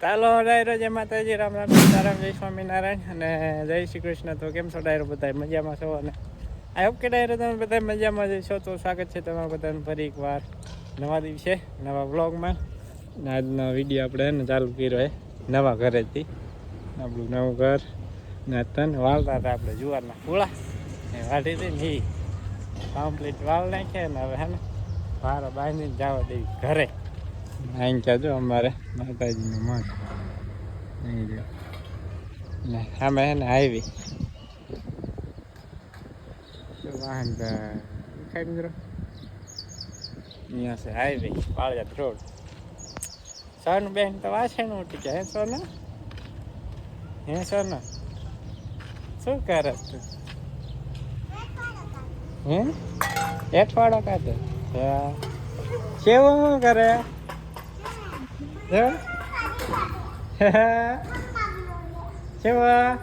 ચાલો ડાયરો જય માતાજી, રામ રામ, સીતારામ, જય સ્વામિનારાયણ અને જય શ્રી કૃષ્ણ. તો કેમ છો ડાયરો બધા મજામાં છો? અને આઈ હોપ કે ડાયરો તમે બધા મજામાં જ છો તો સ્વાગત છે તમારા બધાને ફરી એકવાર નવા દિવસે, નવા વ્લોગમાં. અને આજનો વીડિયો આપણે હે ચાલુ કર્યો એ નવા ઘરેથી. આપણું નવું ઘર ને તન વાળતા હતા આપણે જુવારના ફૂળા એ વાઢી હતી ને કમ્પ્લીટ વાળ નાખ્યા ને હવે હે ને ભારો બાંધીને જવા દેવી ઘરે. અહીં ક્યાં જો અમારે માતાજીનું મઠ અહીં જો ને સામે હે ને હાઈવે વાહન ખાઈ મિત્રો અહીંયા છે હાઈવે પાળિયાદ રોડ સોનું બેન તો વાસે નું ઉઠી ગયા હે સોના હે સોના શું કરે તું હે એઠવાડો કાઢે કેવું શું કરે જો કેવા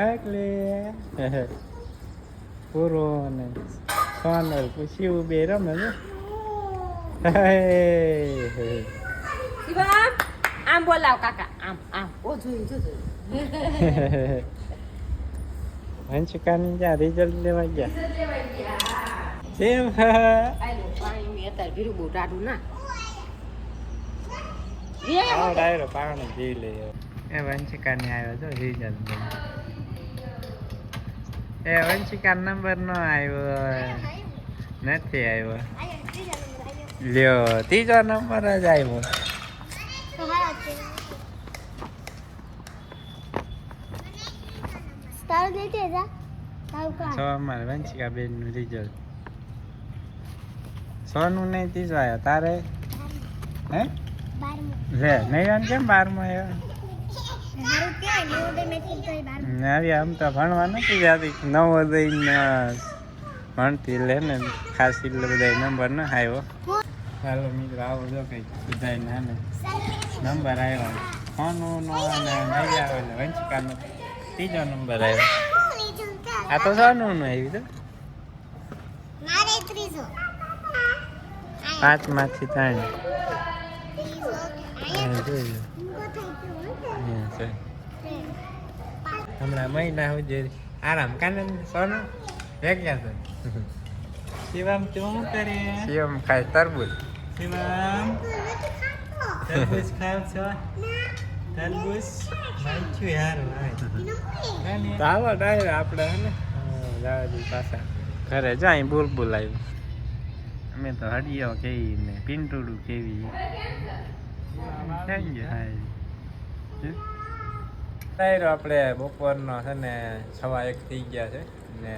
એકલી પૂરો અને સોનલ પૂછ્યું બે રમે ને શિવમ આમ બોલાવ કાકા આમ આમ ઓ જોઈ જો વંશિકાની જ્યાં રિઝલ્ટ લેવા ગયા કેમ આઈ લો પાણી મેં અત્યારે ભીરું બહુ ટાઢું ના રે આવો ડાયરો પાણી પી લે એ વંશિકાની આવ્યો જો રિઝલ્ટ એ વંશિકા નંબર નો આવ્યો નથી આવ્યો લ્યો ત્રીજો નંબર જ આવ્યો તારું દેતે જા તારું સો કા અમારે વંશિકા બેનનું રિઝલ્ટ સોનું નહીં ત્રીજો આવ્યો તારે હે બારમું લે નહીં આવ્યો ને કેમ બારમો આવ્યો મારું ક્યાં નવોદય મેથી તો બારમું હવે આમ તો ભણવા નથી જતી. નવોદય ભણતી લે ને ખાસ એટલે બધા નંબર ન આવ્યો ચાલો મિત્રો આવો જો કંઈક બધા નાને નંબર આવ્યો ફોનનો અને નહીં આવે એટલે વંશિકાનો ત્રીજો નંબર આવ્યો આ તો સોનું નું આવ્યું તો પાંચમાંથી ત્રણ. હમણાં મહિના સુધી આરામ કાને સોનું વેગ્યા છે શિવમ તું શું કરે શિવમ ખાય તરબૂચ શિવમ તરબૂચ ખાવ છો તરબૂચ વાંચ્યું યાર ભાઈ તો આવો ડાયરે આપણે હે ને દાદાજી પાછા ઘરે જાય બુલબુલ આવ્યું અમે તો હડિયો કેવી ને પિંટુડું કેવી આપણે બપોરનો છે ને સવા એક થઈ ગયા છે ને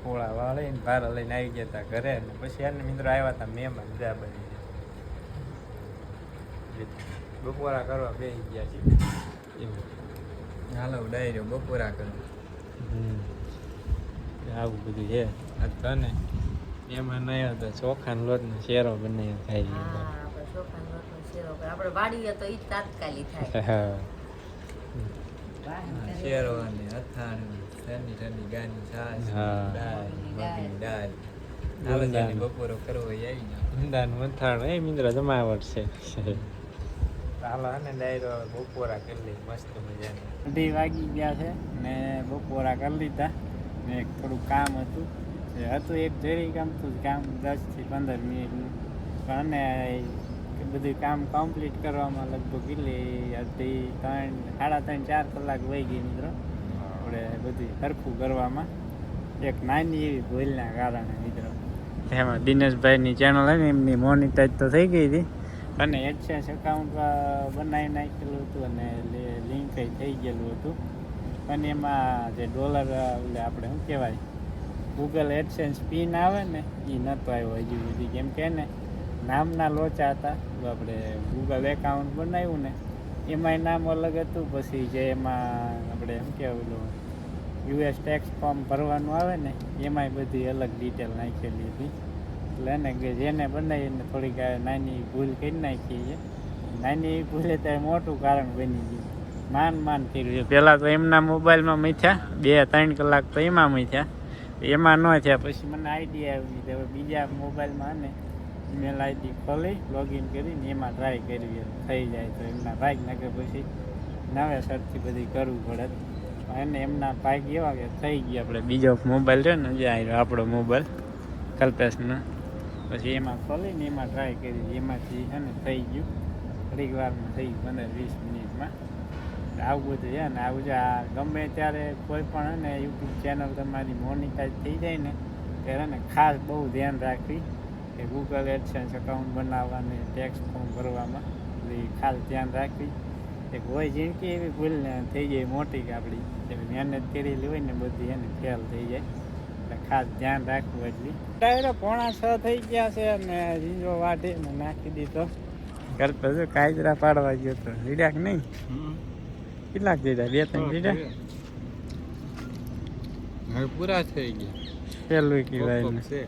પોળા વાળીને ભારા લઈને આવી ગયા હતા ઘરે ને પછી એને મિત્રો આવ્યા હતા મહેમાન મજા બની બપોરા કરવા બે ગયા છે હાલો ડાયરો બપોરા કરો આવું બધું છે આ તો ને એમાં નહીં હતો ચોખાનો લોટનો શેરો બનાવ્યો ખાઈ આપણે ચોખાનો લોટનો શેરો આપણે વાડીએ તો ઈ તાત્કાલિક થાય. હા. શેરો અને અથાણું ઠંડી ઠંડી ગાની છાશ દાળ દાળ. ગુંદાનું. બપોરો કરવો આવી ગયો. ઊંધાનું વથાણું એ મિત્ર જમાવટ છે ચાલો ને ડાયરો બપોરા કરી લઈ મસ્ત મજાની. અઢી વાગી ગયા છે ને બપોરા કરી લીધા. ને થોડું કામ હતું. હતું એક જરી કામ હતું કામ દસથી પંદર મિનિટનું પણ અને બધું કામ કમ્પ્લીટ કરવામાં લગભગ કેટલી અઢી ત્રણ સાડા ત્રણ ચાર કલાક વહી ગઈ મિત્રો આપણે બધું સરખું કરવામાં એક નાની એવી ભૂલના કારણે મિત્રો એમાં દિનેશભાઈની ચેનલ હતી એમની મોનિટાઈઝ તો થઈ ગઈ હતી અને એડસેન્સ એકાઉન્ટ બનાવી નાખેલું હતું અને લિંક થઈ ગયેલું હતું પણ એમાં જે ડોલર એટલે આપણે શું કહેવાય ગૂગલ એડસેન્સ પિન આવે ને એ નહોતો આવ્યો હજુ સુધી. કેમ કે ને નામના લોચા હતા. આપણે ગૂગલ એકાઉન્ટ બનાવ્યું ને, એમાંય નામ અલગ હતું. પછી જે એમાં આપણે શું કહેવું યુએસ ટેક્સ ફોર્મ ભરવાનું આવે ને, એમાંય બધી અલગ ડિટેલ નાખેલી હતી. એટલે એને જેને બનાવીને થોડીક નાની ભૂલ કરી નાખી છે નાની ભૂલે ત્યારે મોટું કારણ બની ગયું. માન માન કર્યું. છે પહેલાં તો એમના મોબાઈલમાં મીઠ્યા બે, ત્રણ કલાક તો એમાં મીઠ્યા એમાં ન થયા. પછી મને આઈડિયા આવી હવે બીજા મોબાઈલમાં ને મેલ આઈડી ખોલી લોગિન કરીને એમાં ટ્રાય કરવી થઈ જાય. તો એમના ભાગ નાખે પછી નવેસરથી બધી કરવું પડે. અને એમના ભાગ એવા કે થઈ ગયા. આપણે બીજો મોબાઈલ છે ને જે આવ્યો આપણો મોબાઈલ, કલ્પેશનો. પછી એમાં ખોલીને એમાં ટ્રાય કરી. એમાંથી છે ને થઈ ગયું. થોડીક વારમાં થઈ ગયું, પંદર વીસ મિનિટમાં. તો આવું બધું છે ને આવું છે. આ ગમે ત્યારે કોઈ પણ ને યુટ્યુબ ચેનલ તમારી મોનિટાઈઝ થઈ જાય ને, ત્યારે ને ખાસ બહુ ધ્યાન રાખવી કે ગૂગલ એડસેન્સ એકાઉન્ટ બનાવવાની ટેક્સ ફોર્મ ભરવામાં. બધી ખાસ ધ્યાન રાખવી. એક હોય જિંદગી એવી ભૂલ થઈ જાય, મોટી કે આપણી જે મહેનત કરેલી હોય ને બધી એને ફેલ થઈ જાય. એટલે ખાસ ધ્યાન રાખવું એટલી. ડાયરો પોણા છ થઈ ગયા છે અને રીંજો વાઢી નાખી દીધો. કરતો જો કાયદરા પાડવા ગયો તો. રીડ્યા કે નહીં? કેટલાક દીધા બે ત્રણ દીધા પૂરા થઈ ગયા. પેલું કહેવાય છે.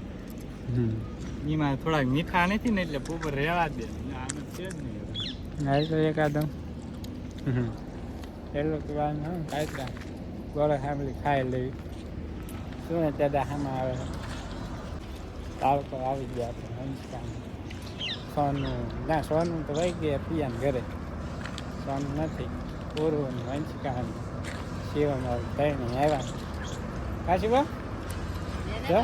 એમાં થોડાક મીઠા નથી ને એટલે ઉપર રહેવા દે. આમ છે જ નહીં હવે. તો એકાદમ. પેલું કહેવાનું હું કાયદરા ગોળે સાંભળી ખાઈ લેવી શું ને ત્યાં હામાં આવે. તાળકો આવી ગયા આપણે હંસકામ. સોનું ના સોનું તો વહી ગયા પિયાને ઘરે. સોનું નથી. પૂરું ને વંચકા ને શિવમાં થઈને આવ્યા. પાછી બા? જો.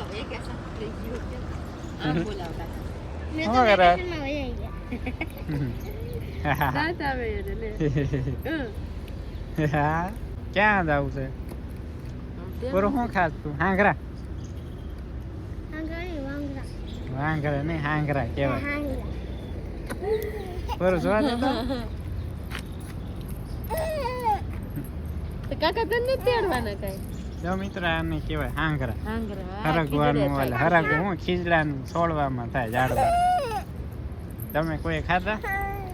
શું તો કરે? ક્યાં જવું છે? પૂરું શું ખાસ તું હાંગરા. વાંગરા. નહીં હાંગરા હાંગડા પૂરું જોવા દે તો કાકા તને નથી તેડવાના કાંઈ? જો મિત્ર આને કહેવાય હાંગરા. હાંગરા. હરગવાનું ઓલે. હું? ખીજડાનું છોડવામાં થાય ઝાડવા. તમે કોઈ ખાધા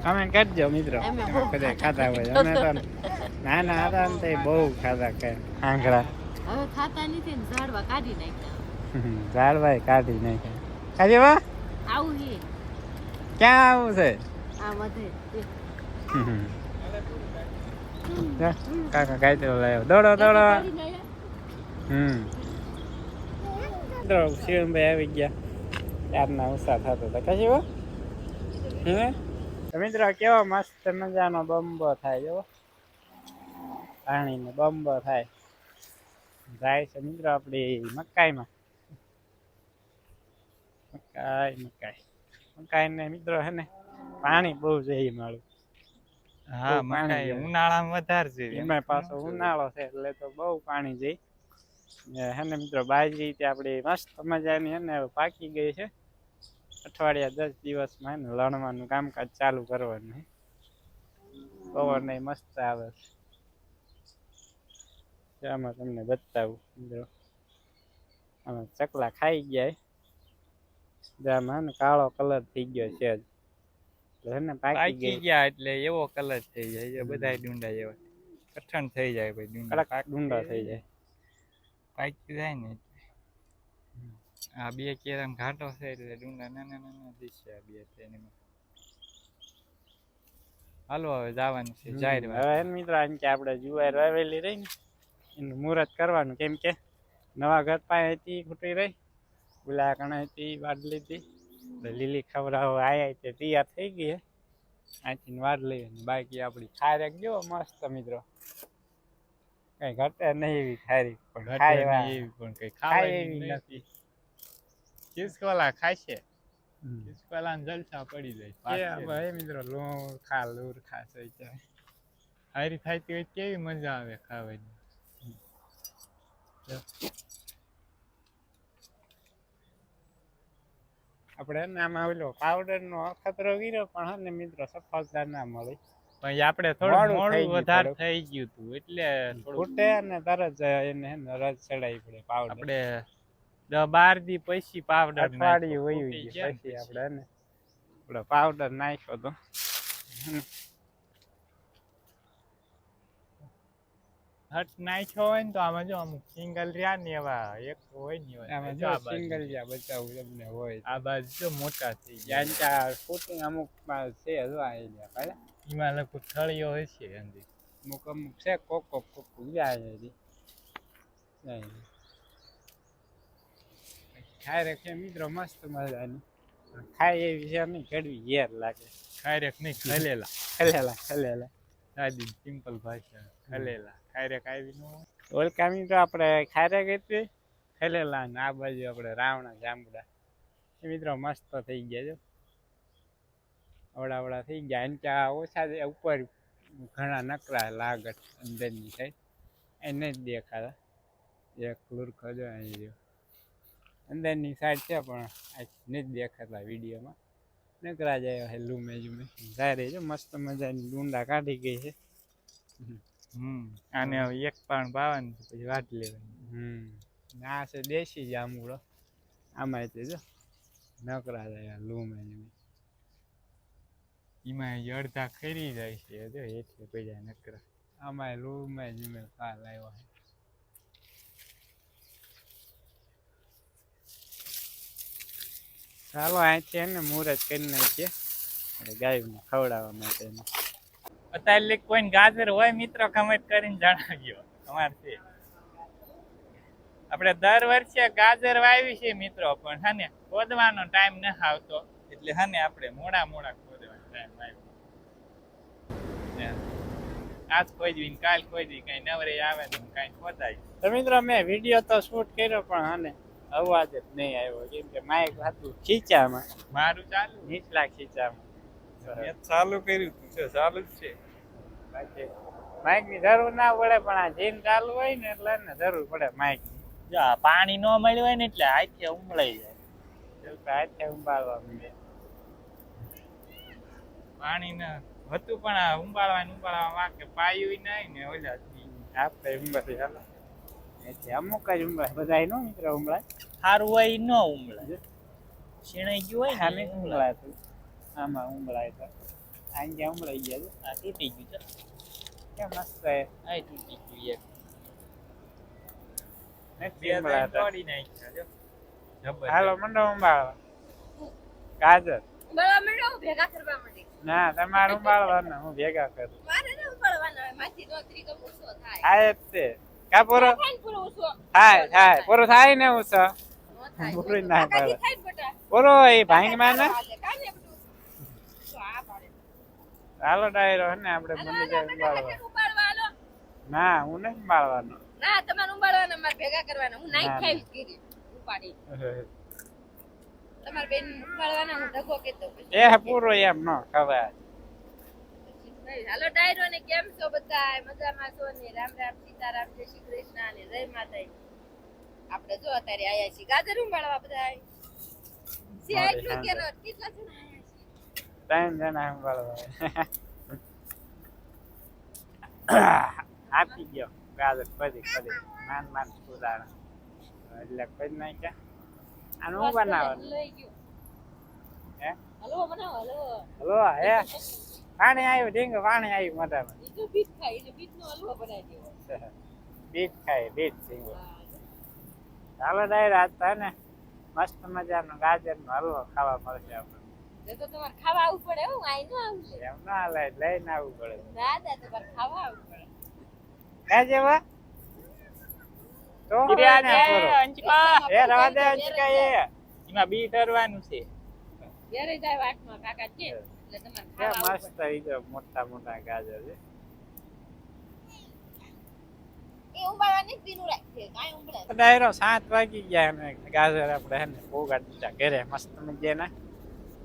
કમેન્ટ કરજો મિત્રો. કદાચ ખાધા હોય. અમે તો નાના હતા ને તો બહુ ખાધા કે હાંગરા. હવે ખાતા નથી ને ઝાડવા કાઢી નાખ્યા. ઝાડવા કાઢી નાખ્યા. કાઢી વા? આવું હે. ક્યાં આવું છે? આ વધે કાકા કાયતરો લાવ્યો દોડો દોડો? હમ. મિત્રો શિવમભાઈ આવી ગયા. ત્યારના ઉષા થતો હતા. કશી હો? હે? તો મિત્રો, કેવો મસ્ત મજાનો બમ્બો થાય જો પાણીનો બમ્બો થાય. જાય છે મિત્રો આપણી મકાઈમાં. મકાઈ મકાઈ. મકાઈ ને મિત્રો, હે ને, પાણી બહુ જોઈએ મારું હા મકાઈ ઉનાળામાં વધારે એમાં. પાછો ઉનાળો છે એટલે તો બહુ પાણી જાય ને હે ને મિત્રો બાજરી તે આપણી મસ્ત મજાની હે ને પાકી ગઈ છે. અઠવાડિયા દસ દિવસમાં ને લણવાનું કામકાજ ચાલુ કરવાનું પવન એ મસ્ત આવે છે. આમાં તમને બતાવું મિત્રો. આમાં ચકલા ખાઈ ગયા આમાં કાળો કલર થઈ ગયો છે જ એટલે પાકી પાકી ગયા. એટલે એવો કલર થઈ જાય એ બધા ડુંડા જેવા. કઠણ થઈ જાય ડુંડા. ડુંડા થઈ જાય. પાકી જાય ને આ બે કેરમ ઘાટો છે એટલે ડુંડા નાના નાના દિશે આ બે તેનીમાં હાલો હવે જવાનું છે જાહેર હવે મિત્રો એમ કે આપણે જુવાર વાવેલી રહી ને એનું મુહૂર્ત કરવાનું. કેમ કે નવા ઘર પાસે હતી ખૂટી રહી. ગુલા કણે હતી વાડ લીધી. લીલી ખવડાવો આયા તે તૈયાર થઈ ગઈ અહીંથી વાર લઈએ બાકી આપણી ખારેક જો મસ્ત મિત્રો. કઈ ઘટે નહીં એવી ખારી પણ ખાય એવી પણ કઈ ખાય એવી નથી. કિસકોલા ખાશે. કિસકોલા જલસા પડી જાય. ભાઈ મિત્રો લૂણ ખા લૂર ખાશે ત્યાં હારી થાતી હોય કેવી મજા આવે ખાવાની? આપણે આમાં ઓલો પાવડર નો ખતરો ગીરો પણ ને મિત્રો સફળતા ના મળી. પણ આપણે થોડું મોડું વધારે. થઈ ગયું હતું એટલે ફૂટે અને તરત એને રસ ચડાવી પડે પાવડર આપણે દસ બાર દી પછી પાવડર અઠવાડિયું વયું પછી આપણે ને પાવડર નાખ્યો તો. હટ નાખ્યો હોય ને તો આમાં જો અમુક સિંગલ રહ્યા ને એવા એક હોય ને એવા. આમાં જો આ. સિંગલ રહ્યા બચાવું તમને હોય આ બાજુ જો મોટા થઈ ગયા. ગયા ત્યાં ફૂટિંગ અમુક છે હજુ આવી ગયા પહેલા એમાં લગભગ થળીઓ હોય છે અંદર અમુક અમુક છે કોક કોક કોક જાય જાય ખાઈ રાખે મિત્રો મસ્ત મજાની. ખાય એવી વિશે નહીં કડવી ઘેર લાગે. ખાયરેક નહીં ખલેલા ખલેલા ખલેલા સાદી સિમ્પલ ભાષા ખલેલા ખાયરેક આવી નો ઓલકામી તો આપણે ખાયરેક હતી. ખેલેલા ને આ બાજુ આપણે રાવણા જાંબુડા એ મિત્રો મસ્ત થઈ ગયા જો. અવડાવડા થઈ ગયા. એમ ત્યાં ઓછા છે, ઉપર ઘણા નકરા લાગત અંદરની સાઈડ એને જ દેખાતા. એક લુરખો જો અહીં જો અંદરની સાઈડ છે પણ નથી દેખાતા વિડીયોમાં. નકરા જાય હે લૂમે જુમે સારી જો મસ્ત મજાની ડુંડા કાઢી ગઈ છે. હમ આને હવે એક પાણ પાવાનું પછી વાટ લેવાની. હમ. ના છે દેશી જાંબુડો આમાં તે જો નકરા જાય લૂમે એમાં અડધા ખરી જાય છે જો હેઠે પડ્યા નકરા. આમાં લૂમે જીમે ફાલ આવ્યો છે. ચાલો અહીંથી એને મુહૂર્ત કરી નાખીએ. ગાયને ખવડાવવા માટેનું. અત્યારે કોઈ ગાજર હોય મિત્રો કમેન્ટ કરીને જણાવજો. અમારથી આપણે દર વર્ષે ગાજર વાવી છે મિત્રો પણ હા ને ખોદવાનો ટાઈમ ન આવતો. એટલે હા ને આપણે મોડા મોડા ખોદવાનો ટાઈમ આવ્યો. આજ ખોદવી ને કાલ ખોદવી કઈ નવરે આવે ને કઈ ખોદાય તો મિત્રો મેં વીડિયો તો શૂટ કર્યો પણ હાને અવાજ જ નહીં આવ્યો. કેમ કે માઇક હતું ખીચામાં. મારું ચાલુ. નીચલા ખીચામાં. ચાલુ કર્યું છે ચાલુ જ છે. બાકી માઇકની જરૂર ના પડે પણ આ જીન ચાલુ હોય ને એટલે ને જરૂર પડે માઇક પાણી ન મળ્યું હોય ને એટલે હાથે ઉમળાઈ જાય. હાથે ઉંબાળવા માંડે પાણી ના હતું પણ આ ઉંબાળવા ઉંબાળવા વાંકે પાયું નહીં ને ઓલા આપણે ઉંબાળી હાલો. એટલે અમુક જ ઉંબાળે બધા નો મિત્ર ઉંબળાય. સારું હોય ન ઉમળાય શીણાઈ ગયું હોય ને ઈ ઉમળાય. તું આમાં ઉંબળાય તો આને ઉંબળાઈ ગયા છે આ તૂટી ગયું છે કે મસ્ત છે આ તૂટી ગયું એક બે ઉંબળાય તોડી નાખ્યા જો હાલો મંડો ઉંબાળવા ગાજર હું ના તમારે ઉંબાળવાના હું ભેગા કરું જ તે કા પૂરો થાય થાય પૂરો થાય ને હું સર નો પૂરો એ ભાંગમાં ને હાલો ડાયરો હે ને આપણે મને જાય ઉપાડવા ના હું નહીં ઉંબાળવાનો. ના તમારે ઉપાડવાના મારે ભેગા કરવાના. હું નાઈટ ખાઈ ગીરી ઉપાડી. તમારે બેન ઉપાડવાના હું ધક્કો કેતો એ પૂરો એમ ન ખવાય. હાલો ડાયરો ને કેમ છો બધા મજામાં છો ને? રામ રામ સીતારામ જય શ્રી કૃષ્ણ અને જય માતાજી. આપણે જો અત્યારે આયા છીએ. ગાજર ઉંબાળવા બધા. કેટલા જણા ત્રણ જણા ઉંબાળવા આપી ગયો ગાજર ફરી ફરી. માન માન સુધારા. એટલે કોઈ નાખ્યા. આનું હું બનાવવાનું? હે? હલવો બનાવો હલવો હલો હે? પાણી આવ્યું ઢીંગ પાણી આવ્યું મોઢામાં. બીજ ખાય બીજ બીટનો હલવો બનાવી દેવો. બીટ ખાય બીટ ઢીંગો. ચાલો ડાયરા આજ તો ને મસ્ત મજાનો ગાજરનો હલવો ખાવા મળશે આપણે એ તો તમારે ખાવા આવવું પડે હું આઈ ન આવું એમ ના હાલે લઈને આવવું પડે. દાદા તમારે ખાવા આવવું પડે. ના જેવા? તો કિર્યા પૂરો. અંજકા. એ રવા દે અંજકા એ. એમાં બી ધરવાનું છે. ઘેરે જાય વાટમાં કાકા કે એટલે તમારે ખાવા મસ્ત ઈ જો મોટા મોટા ગાજર છે. ડાયરો સાત વાગી ગયા ગાજર આપણે ને પોગાડી દીધા ઘરે મસ્ત મજાના. હે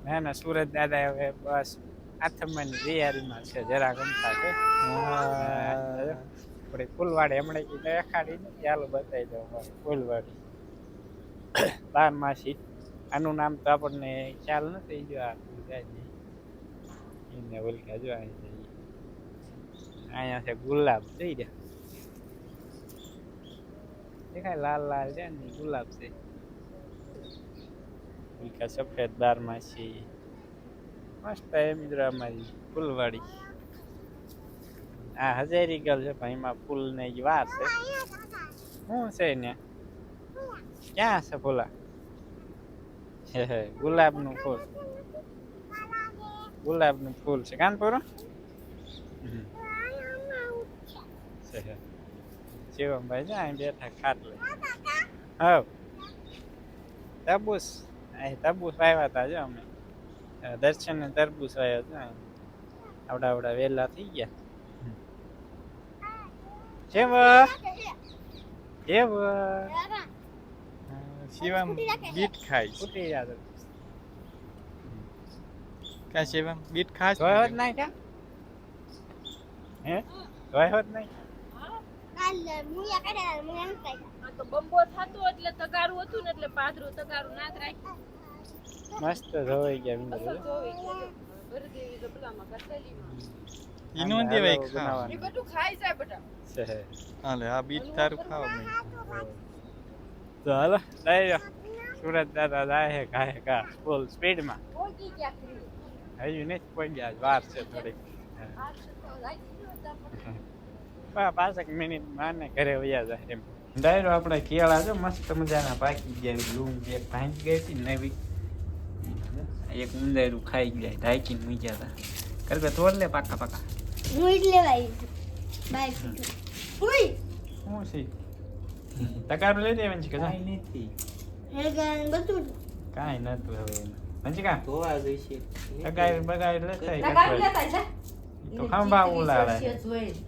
ને સુરત દાદા હવે બસ આથમવાની તૈયારીમાં છે જરા ગમતા છે. આપણે ફૂલવાડી હમણાં કીધું દેખાડી ને ચાલો બતાવી દઉં ફૂલવાડી. બારમાસી. આનું નામ તો આપણને ખ્યાલ નથી જો આ એને ઓલકા જો અહીં અહીંયા છે ગુલાબ જોઈ દે દેખાય લાલ લાલ છે ને ગુલાબ છે. ઉલ્કા સફેદ બારમાસી મસ્ત એ મિત્રો અમારી ફૂલવાડી આ હજારી ગલ છે પણ એમાં ફૂલ ને ઈ વાર છે શું છે ને ક્યાં છે ફૂલા ગુલાબનું ફૂલ ગુલાબનું ફૂલ છે કાનપુર છે અહીં બેઠા ખાટલે હા તબુસ અહીં તરબૂચ વાવ્યા હતા જો અમે. દર્શન દર્શનને તરબૂચ વાવ્યા હતા આવડા આવડા વેલા થઈ ગયા. કેમ કેમ શિવમ બીટ ખાય ફૂટી તો કા શિવમ બીટ ખાસ હોય હોત નહીં ક્યાં હે? હોય જ નહીં? કાલ મુયા કાઢ્યા મુયા આ તો બંબો થતો એટલે તગારું હતું ને એટલે પાદરું તગારું ના રાખ્યું મસ્ત ધોઈ ગયા અસર મિત્ર જોવી ગયેલું. ભરદેવી ડબલામાં કસેલીમાં. ઈનો દેવાય ખા એ બધું ખાઈ જાય બટા. હાલે આ બીટ તારું ખાવ નહીં તો હાલો ડાયરો સુરત દાદા જાય કાય કા ફૂલ સ્પીડમાં પોગી ગયા. હજુ નથી પહોંચ્યા વાર છે થોડીક. તો પાંચેક મિનિટ માને ઘરે વયા જાય એમ. ડાયરો આપણે કેળા જો મસ્ત મજાના પાકી ગયા લૂમ એક ભાંગી ગઈ હતી ને નવી. એક ઉંદરું ખાઈ ગયા ઢાંકીને મૂક્યા હતા કરકે તોડ લે પાકા પાકા. મૂઈ જ લેવાઈ બાય ઉઈ! શું છે? તકાર લઈ દેવાનું છે કે નથી. હે ગાન બધું. કાંઈ નતું હવે મંજી કા ધોવા જોઈશે. તગાર બગાર લેતા તગારું લેતા જા. તો ખંભા ઉલાડે તો ખવાય નહીં વચ્ચે.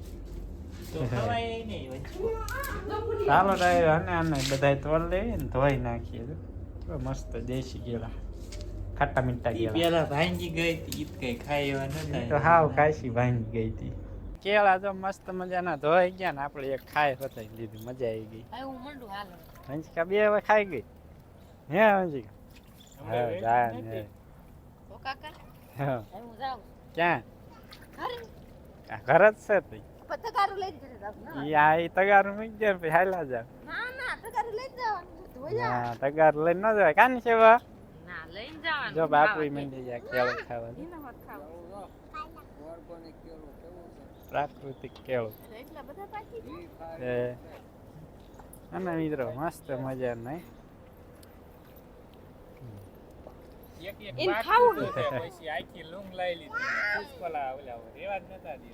ચાલો ડ્રાઈવર અને આને બધાય તોડ લેવી ને ધોઈ નાખીએ તો. તો મસ્ત દેશી ગેલા ખાટા મીઠા ગેલા પેલા ભાંગી ગઈ હતી ઈત કઈ ખાઈ એવા નતા તો હાવ કાશી ભાંગી ગઈ હતી. કેળા તો મસ્ત મજાના ધોઈ ગયા ને આપણે એક ખાઈ હોતાઈ લીધી મજા આવી ગઈ. હું મંડું હાલો. હંચકા બે હવે ખાઈ ગઈ. હે હંચિકા હા જા ને ઓ કાકા, હા. હું જાઉં. ક્યાં? ઘરે. ઘર જ છે તઈ? પણ તગારું ઈ તગારું મૂકી દે પછી હાલ્યા જા ના, ના, તગારું લઈને જવાનું. હા તગાર લઈને ન જવાય. કાન છે વા? ના, લઈને જવાનું. જો બાપુ મંડી જાય કેળું ખાવા. પ્રાકૃતિક કેળો. એટલા બધા પાકી એ. અને મિત્રો મસ્ત મજા નહીં એક એક એને બાકી ખાવું તો છે, પછી આખી લૂમ લઈ લીધી પુષ્પલા ઓલા રેવા જ નતા દીધા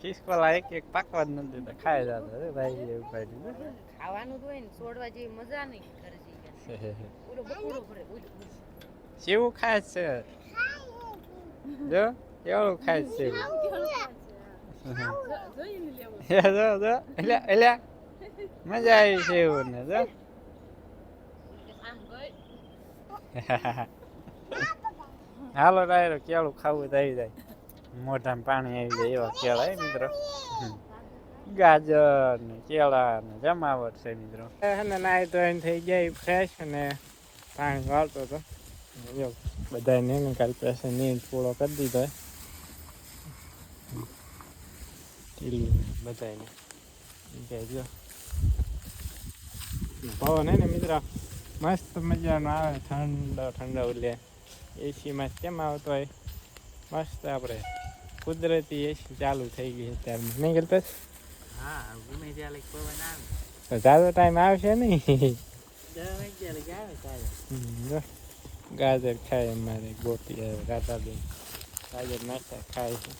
ખિસકોલા એક એક પાકવા જ નથી દેતા ખાઈ જતા ભાઈ એવું પાડી ખાવાનું તો હોય ને છોડવા જેવી મજા નહીં ઘરે જઈ. શેવું ખાય છે. જો કેવડું ખાય છે. જો- જો. એલા મજા આવી છે એવું ને જો. હાલો ડાયરો, કેળું ખાવું આવી જાય. મોઢામાં પાણી આવી જાય એવા કેળા મિત્રો. ગાજર ને કેળા ને જમાવટ છે મિત્રો. અને નાય તો એને થઈ ગયા ફ્રેશ અને પાણી વાળતો હતો જો બધા ને કાલ પાસે નીંદ પૂળો કરી દીધો બધાને કે પવન હે ને મિત્રો, મસ્ત મજાનો આવે, ઠંડો ઠંડો એટલે એસીમાં કેમ આવતો હોય? મસ્ત આપણે કુદરતી એસી ચાલુ થઈ ગઈ છે નહીં કલ્પેશ હા ગમે ત્યારે પવન આવે. તો ટાઈમ આવશે નહીં. ગાજર ખાય અમારે ગોટી આવે ગાતા બેન ગાજર નાસ્તા ખાય. છે